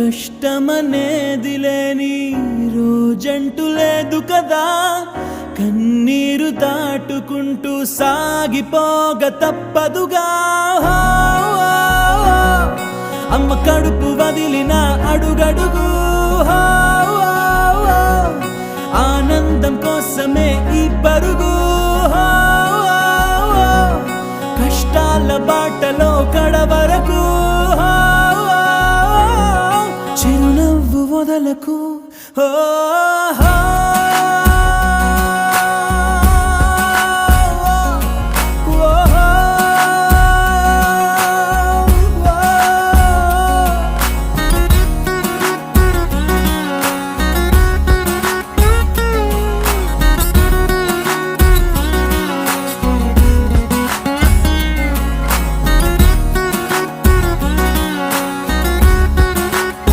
కష్టమనేది లేని రోజంటూ లేదు కదా. కన్నీరు దాటుకుంటూ సాగిపోగ తప్పదుగా. అమ్మ కడుపు వదిలిన అడుగడుగు. ఆనందం కోసమే ఈ పరుగు. కష్టాల బాటలో కడవరకు. చిరునవ్వు వదలకు. ఓ